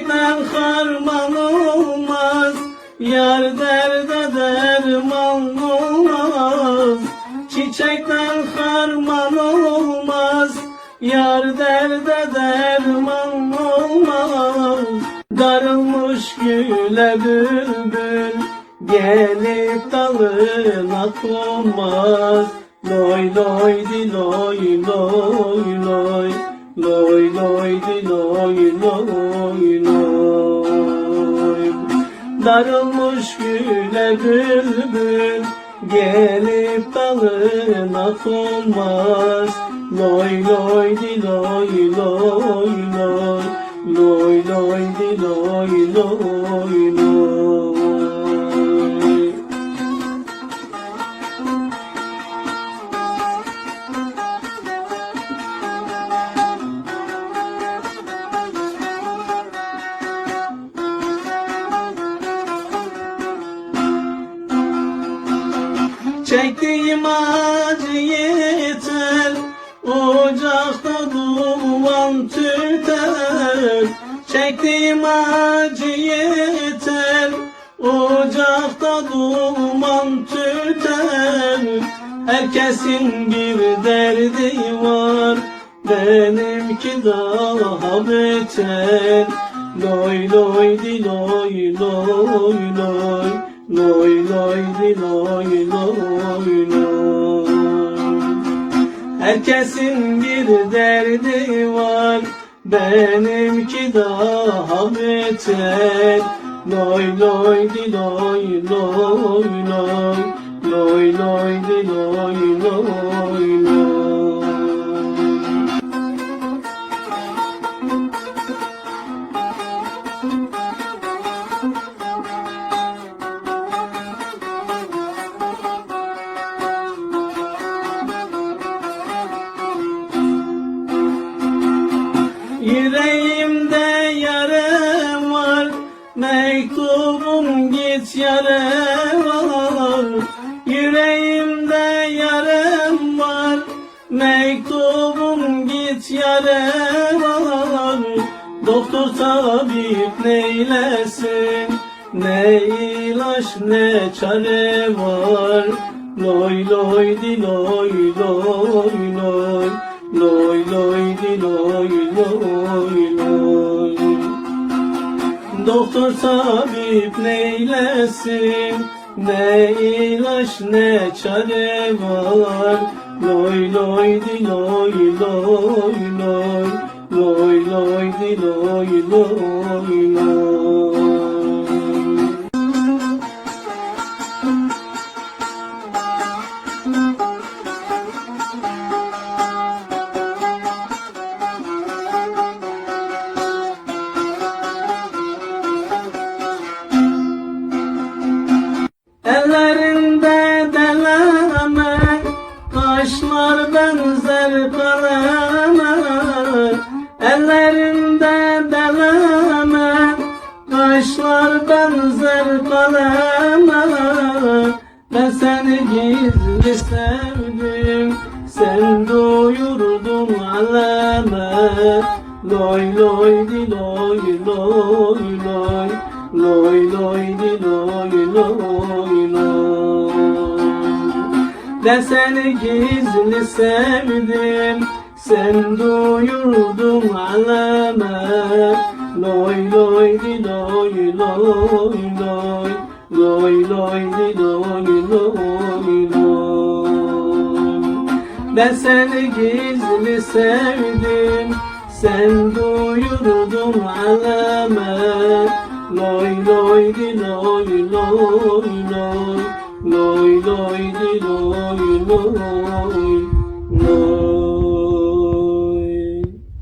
harman olmaz Yar derde derman olmaz. Çiçekten harman olmaz Yar derde derman olmaz. Darılmış güle bülbül Gelip dalına konmaz Loy loy di loy loy loy Loy loy loy loy Darılmış güle bülbül Gelip dalına konmaz Loy loy loy loy loy. Loy loy loy loy loy Çektiğim acı yeter Ocakta duman tüter. Çektiğim acı yeter Ocakta duman tüter. Herkesin bir derdi var Benimki daha beter. Loy loy di loy loy Loy loy di loy loy Herkesin bir derdi var Benimki daha beter Loy loy di loy loy loy Loy loy di loy Yüreğimde yara var Mektubum git yara var. Yüreğimde yaram var Mektubum git yara var. Doktor tabip neylesin Ne ilaç ne çare var? Loy loy di loy loy loy Loy loy di loy loy loy. Doktor tabip neylesin? Ne ilaç ne çare var? Loy loy di loy loy loy. Loy loy di loy loy loy Ellerinde deleme Kaşlar benzer kaleme Ellerinde deleme Kaşlar benzer kaleme Ben seni gizli sevdim Sen doyurdun aleme. Loy loy di loy loy loy Loy loy di loy loy loy. Ben seni gizli sevdim Sen doyurdun aleme. Loy loy di loy loy loy. Loy loy di loy loy loy. Ben seni gizli sevdim Sen doyurdun aleme Loy loy di loy loy loy. Loy loy di loy loy